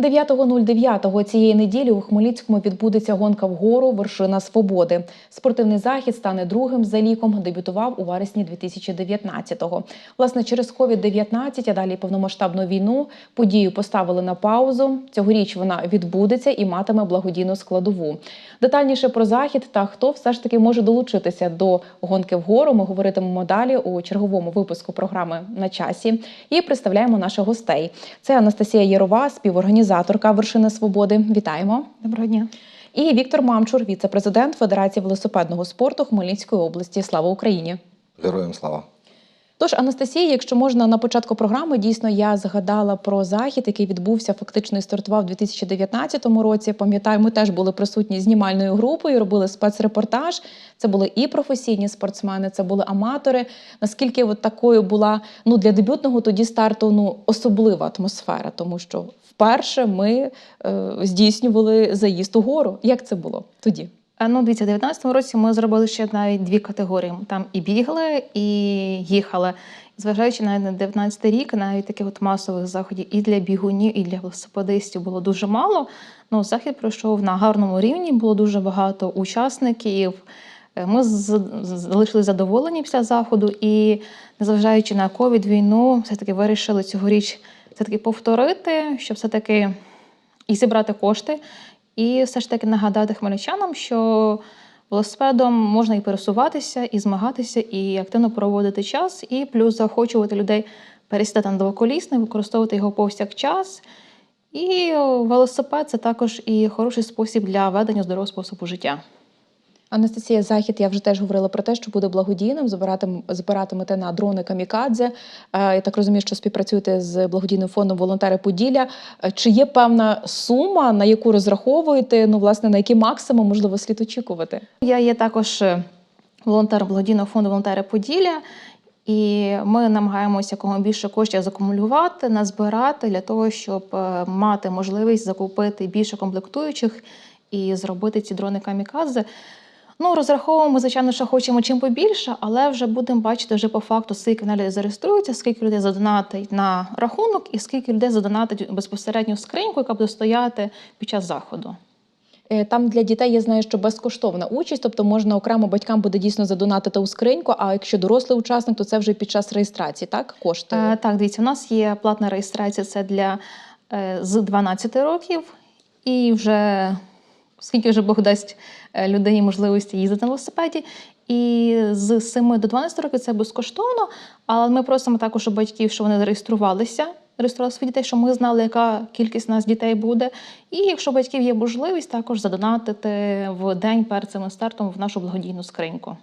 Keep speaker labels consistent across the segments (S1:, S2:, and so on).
S1: 9.09 цієї неділі у Хмельницькому відбудеться гонка вгору Вершина Свободи. Спортивний захід стане другим за ліком. Дебютував у вересні 2019-го. Власне, через COVID-19, а далі повномасштабну війну подію поставили на паузу. Цьогоріч вона відбудеться і матиме благодійну складову. Детальніше про захід та хто все ж таки може долучитися до гонки вгору. Ми говоритимемо далі у черговому випуску програми на часі і представляємо наших гостей. Це Анастасія Єрова, співорганізаторка Вершини Свободи. Вітаємо.
S2: Доброго дня.
S1: І Віктор Мамчур, віце-президент Федерації велосипедного спорту Хмельницької області. Слава Україні!
S3: Героям слава!
S1: Тож, Анастасія, якщо можна на початку програми, дійсно я згадала про захід, який відбувся фактично і стартував у 2019 році. Пам'ятаю, ми теж були присутні знімальною групою, робили спецрепортаж. Це були і професійні спортсмени, це були аматори. Наскільки от такою була ну для дебютного тоді старту ну особлива атмосфера, тому що вперше ми е, здійснювали заїзд у гору. Як це було тоді?
S2: А, Ну, дивіться, у 19-му році ми зробили ще навіть дві категорії. Там і бігли, і їхали. Зважаючи навіть на 19 й рік, навіть таких от масових заходів і для бігунів, і для велосипедистів було дуже мало. Ну, захід пройшов на гарному рівні, було дуже багато учасників. Е, Ми з- з- задоволені після заходу, і незважаючи на ковід війну, все таки вирішили цьогоріч все таки повторити, щоб все таки і зібрати кошти, і все ж таки нагадати хмельничанам, що велосипедом можна і пересуватися, і змагатися, і активно проводити час, і плюс заохочувати людей пересідати на двоколісний, використовувати його повсякчас. І велосипед це також і хороший спосіб для ведення здорового способу життя.
S1: Анастасія, захід, я вже теж говорила про те, що буде благодійним. Збиратим, збиратимете на дрони Камікадзе. Е, Я так розумію, що співпрацюєте з благодійним фондом Волонтери Поділля. Е, Чи є певна сума, на яку розраховуєте? Ну, власне, на який максимум можливо слід очікувати?
S2: Я є також е, волонтером благодійного фонду Волонтери Поділля, і ми намагаємося якомога більше коштів закумулювати, назбирати для того, щоб мати можливість закупити більше комплектуючих і зробити ці дрони камікадзе. Ну, розраховуємо, звичайно, що хочемо чим побільше, але вже будемо бачити вже по факту, скільки людей зареєструється, скільки людей задонатить на рахунок, і скільки людей задонатить безпосередньо в скриньку, яка буде стояти під час заходу.
S1: Е, Там для дітей я знаю, що безкоштовна участь, тобто можна окремо батькам буде дійсно задонатити у скриньку. А якщо дорослий учасник, то це вже під час реєстрації, так? Коштує.
S2: Е, так, дивіться, у нас є платна реєстрація це для е, з 12 років, і вже скільки вже Бог дасть е, людині можливості їздити на велосипеді. І з 7 до 12 років це безкоштовно, але ми просимо також у батьків, щоб вони зареєструвалися, реєстрували своїх дітей, щоб ми знали, яка кількість нас дітей буде. І якщо у батьків є можливість, також задонатити в день перед цим стартом в нашу благодійну скриньку.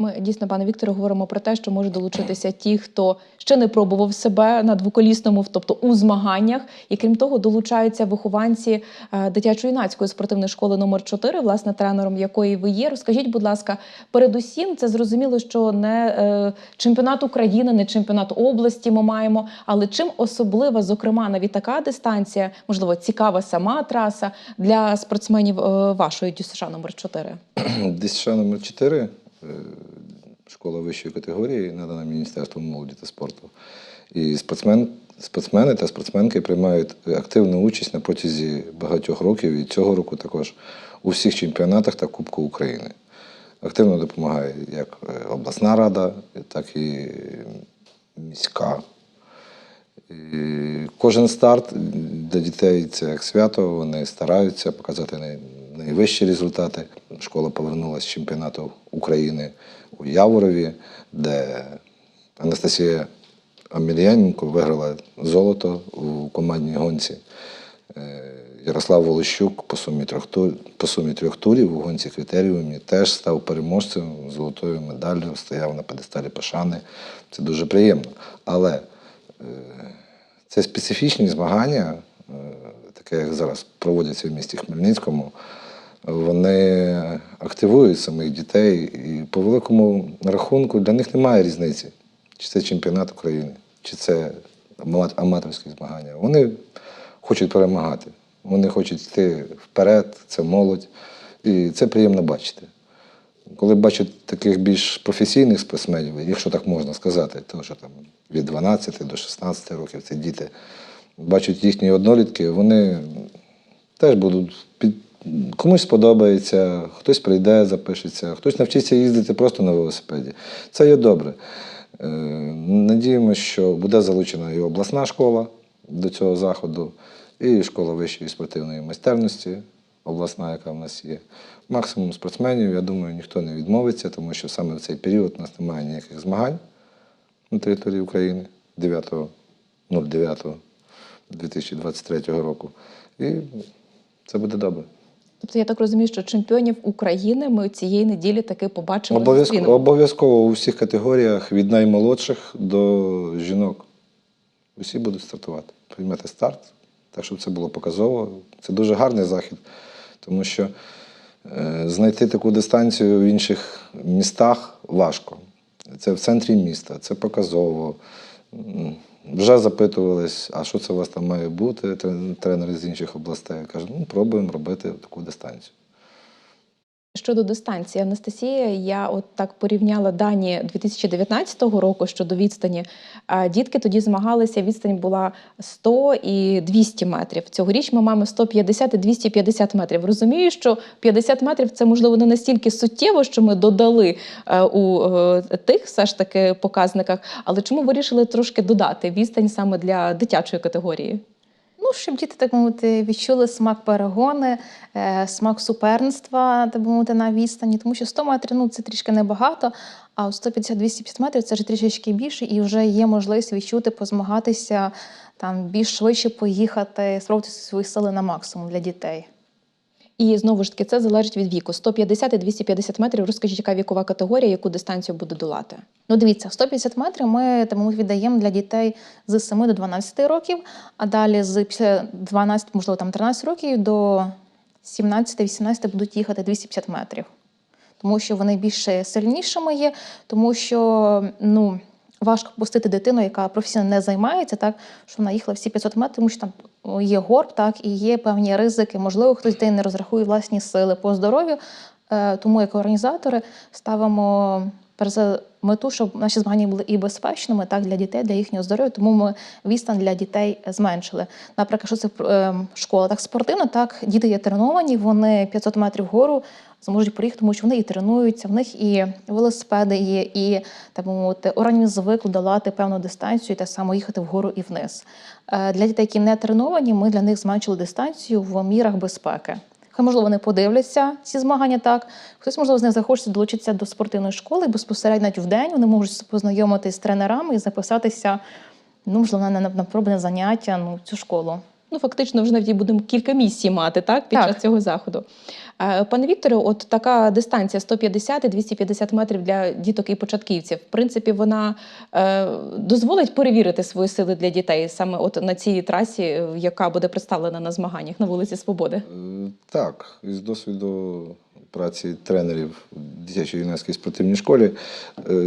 S1: Ми дійсно, пане Вікторе, говоримо про те, що можуть долучитися ті, хто ще не пробував себе на двоколісному, тобто у змаганнях. І крім того, долучаються вихованці е, дитячо-юнацької спортивної школи номер 4 власне тренером якої ви є. Розкажіть, будь ласка, передусім, це зрозуміло, що не е, чемпіонат України, не чемпіонат області ми маємо. Але чим особлива, зокрема, навіть така дистанція, можливо, цікава сама траса для спортсменів е, вашої ДЮСШ номер 4
S3: ДСШ номер 4 е, школа вищої категорії, надана Міністерством молоді та спорту. І спортсмен, спортсмени та спортсменки приймають активну участь на протязі багатьох років і цього року також у всіх чемпіонатах та Кубку України. Активно допомагає як е, обласна рада, так і міська. Кожен старт для дітей це як свято, вони стараються показати най- найвищі результати. Школа повернулася з чемпіонату України у Яворові, де Анастасія Амельяненко виграла золото у командній гонці. Е, Ярослав Волощук по сумі трьох по сумі трьох турів у гонці критеріумі теж став переможцем золотою медаллю, стояв на педесталі Пашани. Це дуже приємно. Але е, це специфічні змагання, е, таке як зараз проводяться в місті Хмельницькому. Вони активують самих дітей, і по великому рахунку для них немає різниці, чи це чемпіонат України, чи це аматорські змагання. Вони хочуть перемагати, вони хочуть йти вперед, це молодь, і це приємно бачити. Коли бачу таких більш професійних спортсменів, якщо так можна сказати, то що там від 12 до 16 років це діти, бачать їхні однолітки, вони теж будуть під. Комусь сподобається, хтось прийде, запишеться, хтось навчиться їздити просто на велосипеді. Це є добре. Е, Надіємося, що буде залучена і обласна школа до цього заходу, і школа вищої спортивної майстерності, обласна, яка в нас є. Максимум спортсменів, я думаю, ніхто не відмовиться, тому що саме в цей період у нас немає ніяких змагань на території України 9.09.2023 року. І це буде добре.
S1: Тобто я так розумію, що чемпіонів України ми цієї неділі таки побачимо.
S3: Обов'язково, обов'язково у всіх категоріях від наймолодших до жінок. Усі будуть стартувати, приймати старт. Так, щоб це було показово. Це дуже гарний захід, тому що е, знайти таку дистанцію в інших містах важко. Це в центрі міста, це показово. Вже запитувались, а що це у вас там має бути, трен- тренери з інших областей. Кажуть, ну, пробуємо робити таку дистанцію.
S1: Щодо дистанції, Анастасія, я от так порівняла дані 2019 року щодо відстані. Дітки тоді змагалися, відстань була 100 і 200 метрів. Цьогоріч ми маємо 150 і 250 метрів. Розумію, що 50 метрів це можливо не настільки суттєво, що ми додали е, у е, тих все ж таки показниках. Але чому вирішили трошки додати відстань саме для дитячої категорії?
S2: Ну, щоб діти, так мовити, відчули смак перегони, е, смак суперництва, так мовити, на відстані, тому що 100 метрів ну, це трішки небагато, а от 150-250 метрів це вже трішечки більше, і вже є можливість відчути, позмагатися, там більш швидше поїхати, спробувати свої сили на максимум для дітей.
S1: І знову ж таки, це залежить від віку. 150 і 250 метрів. Розкажіть, яка вікова категорія, яку дистанцію буде долати?
S2: Ну, дивіться, 150 метрів ми тому віддаємо для дітей з 7 до 12 років, а далі з після 12, можливо, там 13 років до 17-18 будуть їхати 250 метрів. Тому що вони більше сильнішими є, тому що ну, важко пустити дитину, яка професійно не займається, так що вона їхала всі 500 метрів, тому що там є горб, так і є певні ризики. Можливо, хтось дітей не розрахує власні сили по здоров'ю. Е, Тому як організатори ставимо перед мету, щоб наші змагання були і безпечними, так для дітей, для їхнього здоров'я. Тому ми відстань для дітей зменшили. Наприклад, що це е, школа так спортивна, так діти є треновані, вони 500 метрів вгору зможуть проїхати, тому що вони і тренуються, в них і велосипеди є, і так би мовити, організм звик долати певну дистанцію і так само їхати вгору і вниз. Е, Для дітей, які не треновані, ми для них зменшили дистанцію в мірах безпеки. Хай, можливо, вони подивляться ці змагання так. Хтось, можливо, з них захочеться долучитися до спортивної школи, безпосередньо навіть в день вони можуть познайомитися з тренерами і записатися, ну, можливо, на, на, на пробне заняття ну, цю школу.
S1: Ну, фактично, вже навіть будемо кілька місій мати так, під
S2: Так.
S1: час цього заходу. Е, Пане Вікторе, от така дистанція 150 і 250 метрів для діток і початківців. В принципі, вона е, дозволить перевірити свої сили для дітей саме от на цій трасі, е, яка буде представлена на змаганнях на вулиці Свободи.
S3: Е, Так, із досвіду праці тренерів в дитячої юнацькій спортивній школі,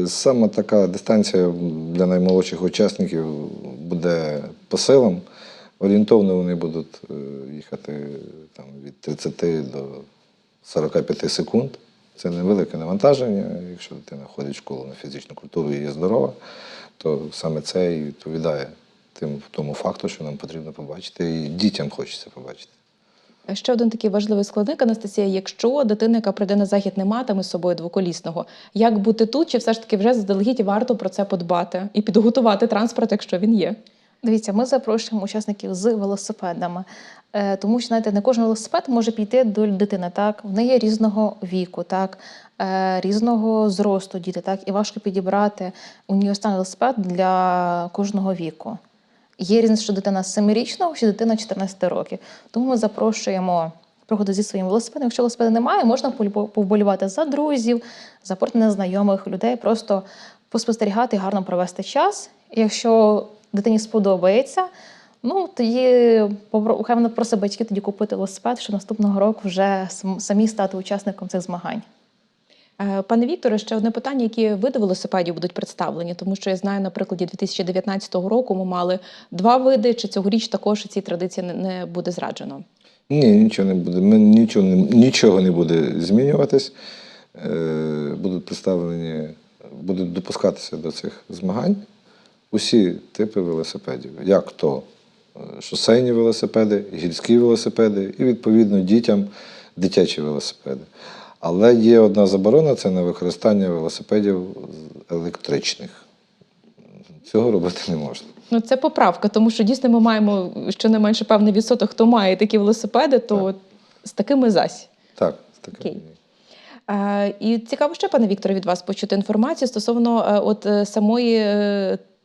S3: саме така дистанція для наймолодших учасників буде по силам. Орієнтовно вони будуть е, їхати там, від 30 до 45 секунд. Це невелике навантаження. Якщо дитина ходить в школу на фізичну культуру і є здорова, то саме це і відповідає тим, тому факту, що нам потрібно побачити, і дітям хочеться побачити.
S1: Ще один такий важливий складник, Анастасія. Якщо дитина, яка прийде на захід, не матиме з собою двоколісного, як бути тут, чи все ж таки вже заздалегідь варто про це подбати і підготувати транспорт, якщо він є?
S2: Дивіться, ми запрошуємо учасників з велосипедами, е, тому що знаєте, не кожен велосипед може піти до дитини. Так, вони є різного віку, так, е, різного зросту діти, так, і важко підібрати універсальний велосипед для кожного віку. Є різниця, що дитина 7-річного, чи дитина 14 років. Тому ми запрошуємо приходити зі своїм велосипедом. Якщо велосипеда немає, можна повболівати за друзів, за незнайомих людей, просто поспостерігати і гарно провести час. Якщо дитині сподобається, ну тоді вона просить батьків тоді купити велосипед, щоб наступного року вже самі стати учасником цих змагань.
S1: Е, Пане Вікторе, ще одне питання: які види велосипедів будуть представлені? Тому що я знаю, на прикладі 2019 року ми мали два види. Чи цьогоріч також ці традиції не- буде зраджено?
S3: Ні, нічого не буде. Ми нічого не, нічого не буде змінюватись. Е, будуть представлені, будуть допускатися до цих змагань усі типи велосипедів, як то е, шосейні велосипеди, гірські велосипеди і, відповідно, дітям дитячі велосипеди. Але є одна заборона це на використання велосипедів електричних. Цього робити не можна.
S1: Ну, це поправка, тому що дійсно ми маємо щонайменше певний відсоток, хто має такі велосипеди, то
S3: Так.
S1: з такими зась.
S3: Так, таке.
S1: Окей. Е, і цікаво ще, пане Вікторе, від вас почути інформацію стосовно е, от е, самої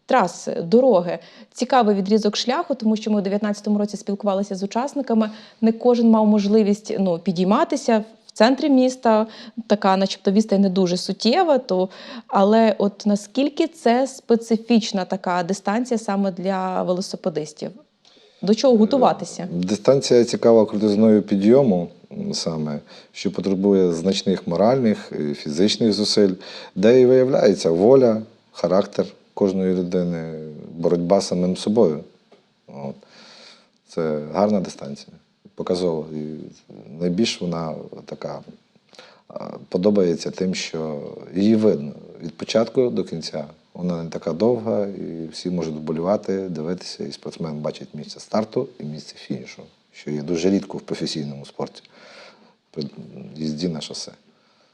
S1: траси, дороги. Цікавий відрізок шляху, тому що ми у 2019 році спілкувалися з учасниками. Не кожен мав можливість ну, підійматися в центрі міста, така, начебто, відстань не дуже суттєва. То, але от наскільки це специфічна така дистанція саме для велосипедистів? До чого готуватися?
S3: Дистанція цікава крутизною підйому саме, що потребує значних моральних і фізичних зусиль, де і виявляється воля, характер кожної людини, боротьба з самим собою. От. Це гарна дистанція, показова. І найбільш вона така подобається тим, що її видно від початку до кінця. Вона не така довга, і всі можуть вболівати, дивитися, і спортсмен бачить місце старту і місце фінішу, що є дуже рідко в професійному спорті їзді на шосе.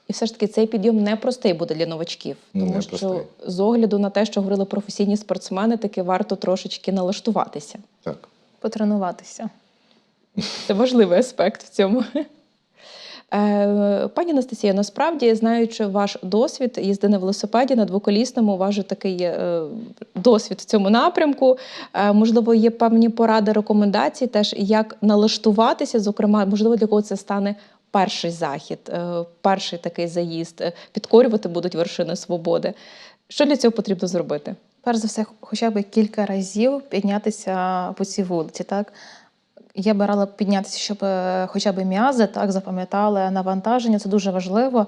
S1: І все ж таки цей підйом непростий буде для новачків,
S3: Ну,
S1: тому
S3: непростий.
S1: що з огляду на те, що говорили професійні спортсмени, таки варто трошечки налаштуватися.
S3: Так.
S2: Потренуватися.
S1: Це важливий аспект в цьому. Е, Пані Анастасія, насправді, знаючи ваш досвід їзди на велосипеді на двоколісному, у вас же такий е, досвід в цьому напрямку. Е, Можливо, є певні поради, рекомендації, теж як налаштуватися, зокрема, можливо, для кого це стане перший захід, е, перший такий заїзд, е, підкорювати будуть вершини свободи. Що для цього потрібно зробити?
S2: Перш за все, хоча б кілька разів піднятися по цій вулиці. Так? Я б рала піднятися, щоб е, хоча б м'язи так, запам'ятали навантаження, це дуже важливо.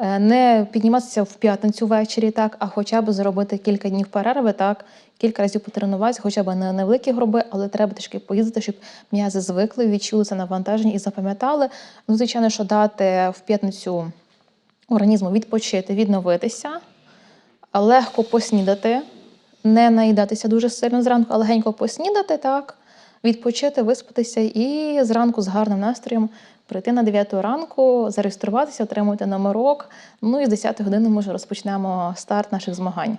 S2: Е, Не підніматися в п'ятницю ввечері, так, а хоча б зробити кілька днів перерви, так, кілька разів потренуватися, хоча б не невеликі гроби, але треба трішки поїздити, щоб м'язи звикли, відчули це навантаження і запам'ятали. Ну, звичайно, що дати в п'ятницю організму відпочити, відновитися, легко поснідати, не наїдатися дуже сильно зранку, а легенько поснідати, так, відпочити, виспатися і зранку з гарним настроєм прийти на 9 ранку, зареєструватися, отримати номерок. Ну і з 10 години ми вже розпочнемо старт наших змагань.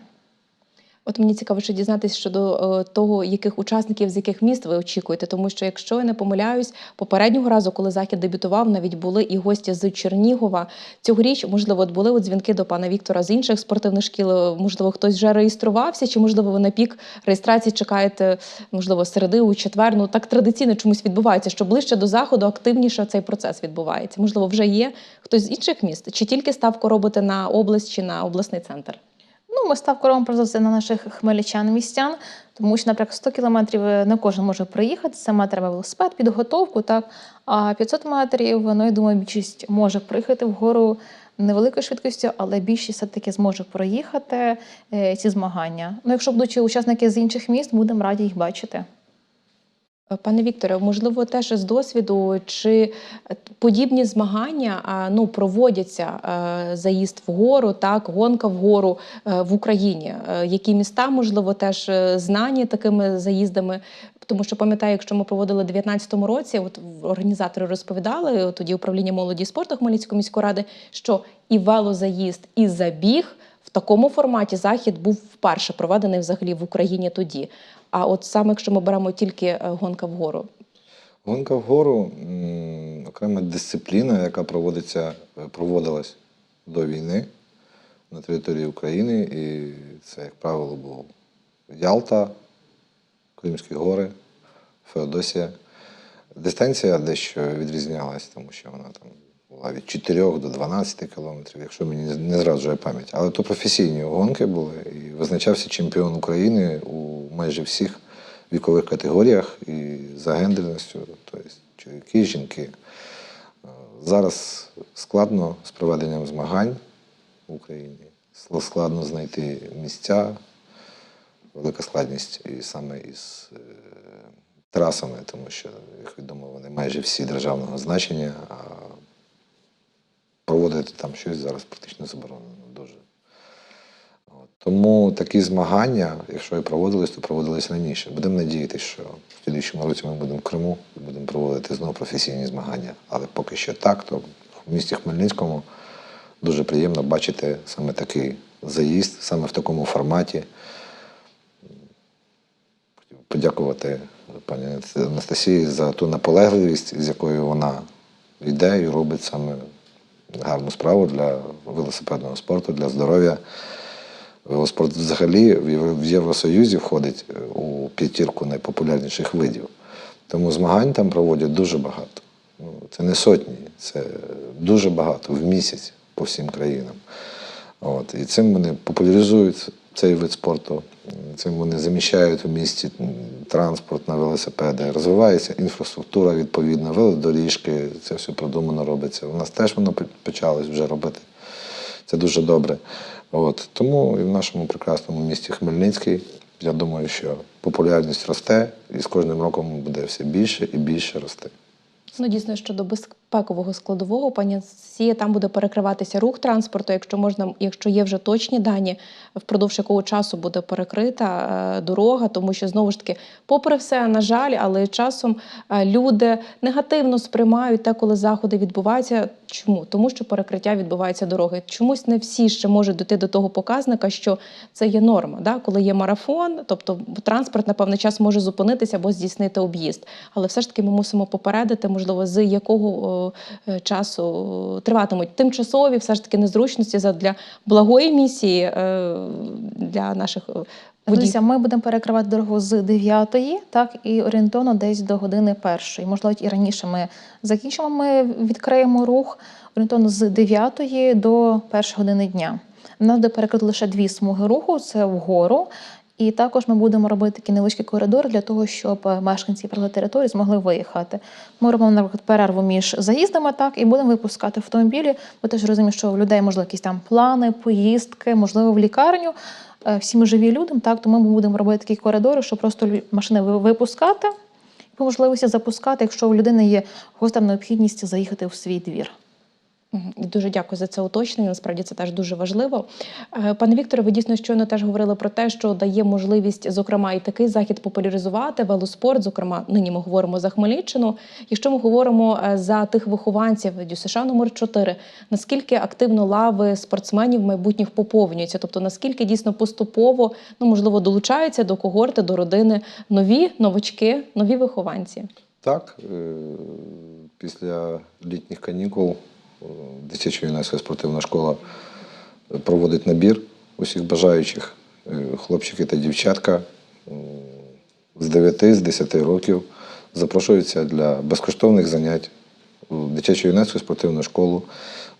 S1: От мені цікаво ще дізнатися щодо е, того, яких учасників з яких міст ви очікуєте, тому що, якщо я не помиляюсь, попереднього разу, коли захід дебютував, навіть були і гості з Чернігова. Цьогоріч, можливо, от були от дзвінки до пана Віктора з інших спортивних шкіл. е, Можливо, хтось вже реєструвався, чи можливо ви на пік реєстрації чекаєте, можливо, середи у четвер. Ну так традиційно чомусь відбувається, що ближче до заходу активніше цей процес відбувається. Можливо, вже є хтось з інших міст, чи тільки ставку робите на область чи на обласний центр?
S2: Ну, ми ставку робимо просто на наших хмельничан містян, тому що, наприклад, 100 кілометрів е, не кожен може приїхати. Саме треба велосипед, підготовку, так. А 500 метрів, ну, я думаю, більшість може приїхати вгору невеликою швидкістю, але більшість все-таки зможе проїхати е, ці змагання. Ну, якщо будуть учасники з інших міст, будемо раді їх бачити.
S1: Пане Вікторе, можливо, теж з досвіду, чи е, подібні змагання ну, проводяться е, заїзд вгору, так, гонка вгору е, в Україні. Які міста, можливо, теж знані такими заїздами? Тому що пам'ятаю, якщо ми проводили у 2019 році, от організатори розповідали тоді управління молоді і спорту Хмельницької міської ради, що і велозаїзд, і забіг такому форматі захід був вперше проведений взагалі в Україні тоді. А от саме якщо ми беремо тільки е, гонка вгору,
S3: Гонка вгору окрема дисципліна, яка проводиться, е, проводилась до війни на території України. І це, як правило, був Ялта, Кримські гори, Феодосія. Дистанція дещо відрізнялась, тому що вона там була від 4 до 12 кілометрів, якщо мені не- зраджує пам'ять. Але то професійні гонки були, і визначався чемпіон України у майже всіх вікових категоріях і за гендерністю, тобто чоловіки, жінки. Зараз складно з проведенням змагань в Україні. Складно знайти місця, велика складність і саме із е, трасами, тому що, як відомо, вони майже всі державного значення, а проводити там щось зараз практично заборонено дуже. Тому такі змагання, якщо і проводились, то проводились раніше. Будемо надіятися, що в слідчому році ми будемо в Криму і будемо проводити знову професійні змагання. Але поки що так, то в місті Хмельницькому дуже приємно бачити саме такий заїзд, саме в такому форматі. Подякувати пані Анастасії за ту наполегливість, з якою вона йде і робить саме гарну справу для велосипедного спорту, для здоров'я. Велоспорт взагалі в Євросоюзі входить е, у п'ятірку найпопулярніших видів. Тому змагань там проводять дуже багато. Ну, Це не сотні, це дуже багато в місяць по всім країнам. От. І цим вони популяризують цей вид спорту, цим вони заміщають у місті транспорт на велосипеди, розвивається інфраструктура відповідна, велодоріжки, це все продумано робиться. У нас теж воно почалось вже робити. Це дуже добре. От. Тому і в нашому прекрасному місті Хмельницький, я думаю, що популярність росте і з кожним роком буде все більше і більше рости.
S1: Ну, дійсно, щодо безпекового складового, Анастасія, там буде перекриватися рух транспорту. Якщо можна, якщо є вже точні дані, впродовж якого часу буде перекрита е, дорога, тому що знову ж таки, попри все, на жаль, але часом е, люди негативно сприймають те, коли заходи відбуваються. Чому? Тому що перекриття відбувається дороги. Чомусь не всі ще можуть дійти до того показника, що це є норма. Да? Коли є марафон, тобто транспорт на певний час може зупинитися або здійснити об'їзд. Але все ж таки ми мусимо попередити, можливо, з якого е, часу триватимуть тимчасові все ж таки незручності для благої місії е, для наших е.
S2: Дивіться, ми будемо перекривати дорогу з 9, так і орієнтовно десь до години першої. Можливо, і раніше ми закінчимо. Ми відкриємо рух орієнтовно з 9 до першої години дня. У нас буде перекрити лише дві смуги руху: це вгору. І також ми будемо робити такий невеличкий коридор для того, щоб е, мешканці прилеглої території змогли виїхати. Ми робимо наприклад, перерву між заїздами, так і будемо випускати автомобілі. Ми теж розуміємо, що у людей можливо якісь там плани, поїздки, можливо, в лікарню. Е, Всі ми живі люди, так тому ми будемо робити такі коридори, щоб просто машини ви- випускати і по можливості запускати, якщо у людини є гостра необхідність заїхати в свій двір.
S1: Дуже дякую за це уточнення. Насправді це теж дуже важливо. Е, Пане Вікторе, ви дійсно щойно теж говорили про те, що дає можливість, зокрема, і такий захід популяризувати велоспорт. Зокрема, нині ми говоримо за Хмельниччину. Якщо ми говоримо е, за тих вихованців ДЮСШ номер 4 наскільки активно лави спортсменів майбутніх поповнюються? Тобто наскільки дійсно поступово ну можливо долучаються до когорти, до родини нові новачки, нові вихованці?
S3: Так, е, після літніх канікул е, дитячо-юнацька спортивна школа проводить набір усіх бажаючих. Е, Хлопчики та дівчатка з 9 з 10 років запрошуються для безкоштовних занять у дитячо-юнацьку спортивну школу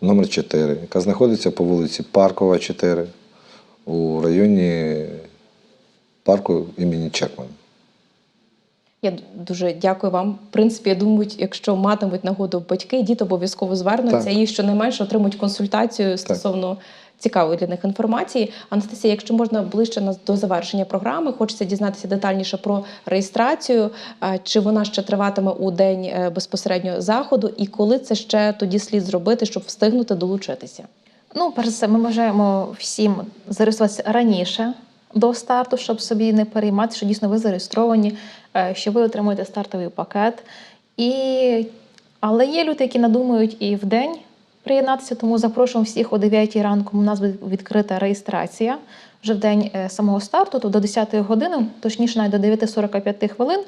S3: номер 4 яка знаходиться по вулиці Паркова, 4 у районі парку імені Чекмана.
S1: Я дуже дякую вам. В принципі, я думаю, якщо матимуть нагоду батьки, діти обов'язково звернуться
S3: Так.
S1: і щонайменше отримують консультацію стосовно цікавої для них інформації. Анастасія, якщо можна ближче нас до завершення програми, хочеться дізнатися детальніше про реєстрацію, чи вона ще триватиме у день е, безпосередньо заходу, і коли це ще тоді слід зробити, щоб встигнути долучитися.
S2: Ну, перш за все, ми бажаємо всім зареєструватися раніше до старту, щоб собі не переймати, що дійсно ви зареєстровані, е, що ви отримуєте стартовий пакет. І... Але є люди, які надумають і в день приєднатися, тому запрошуємо всіх о 9 ранку. У нас буде відкрита реєстрація вже в день е, самого старту, то до 10 години, точніше навіть до 9.45 хвилин.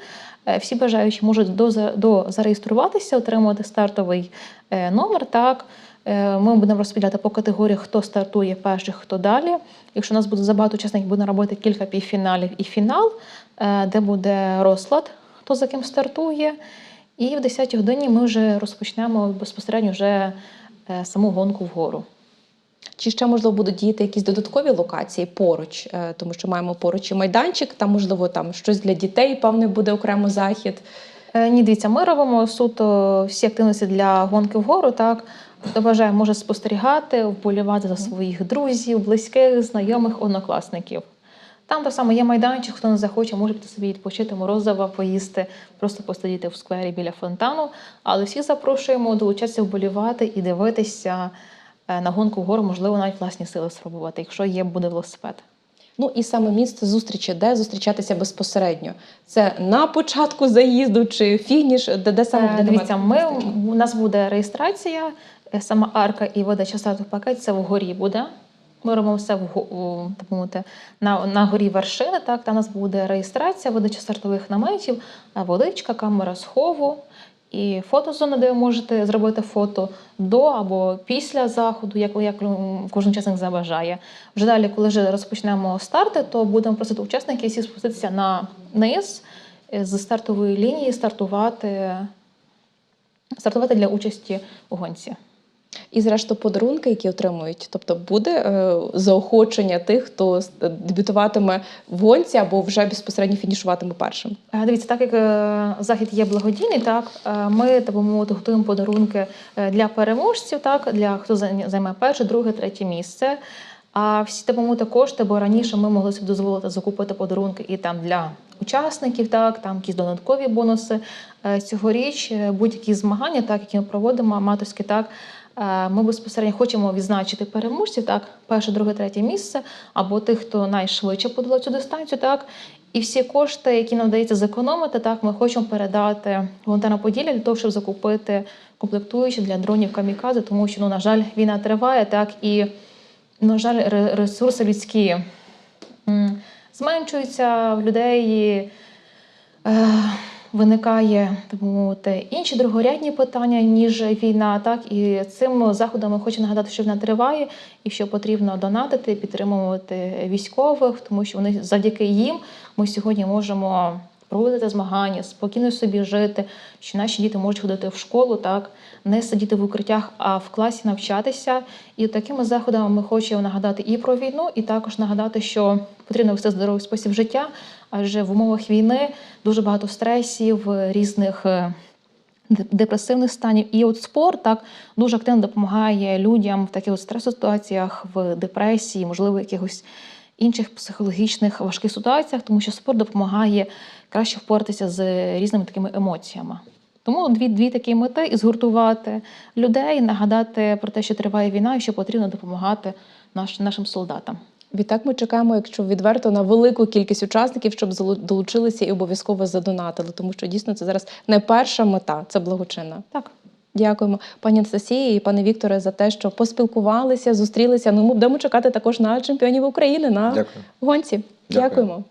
S2: е, Всі бажаючі можуть доза- дозареєструватися, отримувати стартовий номер. Так, Ми будемо розподіляти по категоріях, хто стартує перший, хто далі. Якщо у нас буде забагато учасників, будемо робити кілька півфіналів і фінал, е, де буде розклад, хто за ким стартує. І в 10 годині ми вже розпочнемо безпосередньо вже е, саму гонку вгору.
S1: Чи ще можливо будуть діяти якісь додаткові локації поруч, Е, тому що маємо поруч і майданчик, там можливо там щось для дітей, певний буде окремо захід.
S2: Е, Ні, дивіться, ми робимо суто всі активності для гонки вгору. Так хто бажає, може спостерігати, вболівати за своїх друзів, близьких, знайомих, однокласників. Там так само є майданчик, хто не захоче, може піти собі відпочити, морозива, поїсти, просто посидіти в сквері біля фонтану. Але всіх запрошуємо долучатися вболівати і дивитися е, на гонку вгору, можливо, навіть власні сили спробувати, якщо є буде велосипед.
S1: Ну і саме місце зустрічі, де зустрічатися безпосередньо. Це на початку заїзду чи фініш, де, де саме
S2: Е,
S1: буде
S2: Дивіться, ми, у нас буде реєстрація, е, сама арка і видача старту пакет це вгорі буде. Ми робимо все у, так мовити, на, на горі вершини. Так, там у нас буде реєстрація, видача стартових наметів, е, водичка, камера схову і фотозона, де ви можете зробити фото до або після заходу, як, як кожен учасник забажає. Вже далі, коли вже розпочнемо старти, то будемо просити учасників всі спуститися на низ е, з стартової лінії, стартувати стартувати для участі у гонці.
S1: І зрештою подарунки, які отримують. Тобто буде е, заохочення тих, хто дебютуватиме в гонці або вже безпосередньо фінішуватиме першим.
S2: Е, Дивіться, так як е, захід є благодійний, так е, ми так би мовити готуємо подарунки е, для переможців, так для хто займе перше, друге, третє місце. А всі так би мовити кошти, бо раніше ми могли собі дозволити закупити подарунки і там для учасників, так там якісь додаткові бонуси. Е, Цьогоріч е, будь-які змагання, так які ми проводимо, аматорські, так. Е, Ми безпосередньо хочемо відзначити переможців, так, перше, друге, третє місце, або тих, хто найшвидше подолав цю дистанцію, так. І всі кошти, які нам вдається зекономити, так ми хочемо передати волонтерам Поділля для того, щоб закупити комплектуючі для дронів камікадзе, тому що ну на жаль, війна триває, так і на жаль, ресурси людські зменшуються в людей. Е, Виникає мовити інші другорядні питання ніж війна. Так і цим заходом ми хочемо нагадати, що вона триває, і що потрібно донатити, підтримувати військових, тому що вони завдяки їм ми сьогодні можемо проводити змагання, спокійно собі жити, що наші діти можуть ходити в школу, так не сидіти в укриттях, а в класі навчатися. І такими заходами ми хочемо нагадати і про війну, і також нагадати, що потрібно вести здоровий спосіб життя, адже в умовах війни дуже багато стресів, різних. е, Депресивних станів, і от спорт так дуже активно допомагає людям в таких от стресоситуаціях, в депресії, можливо, якихось інших психологічних важких ситуаціях, тому що спорт допомагає краще впоратися з різними такими емоціями. Тому дві, дві такі мети і згуртувати людей, нагадати про те, що триває війна і що потрібно допомагати наш, нашим солдатам.
S1: Відтак ми чекаємо, якщо відверто, на велику кількість учасників, щоб долучилися і обов'язково задонатили, тому що дійсно це зараз не перша мета, це благочинна.
S2: Так.
S1: Дякуємо, пані Анастасії і пане Вікторе, за те, що поспілкувалися, зустрілися. Ну, ми будемо чекати також на чемпіонів України на
S3: Дякую.
S1: гонці.
S3: Дякую.
S1: Дякуємо.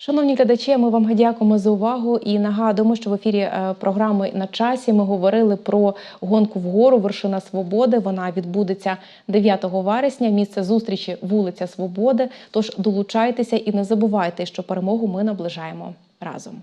S1: Шановні глядачі, ми вам дякуємо за увагу і нагадуємо, що в ефірі е, програми на часі ми говорили про гонку вгору Вершина Свободи. Вона відбудеться 9 вересня. Місце зустрічі вулиця Свободи. Тож долучайтеся і не забувайте, що перемогу ми наближаємо разом.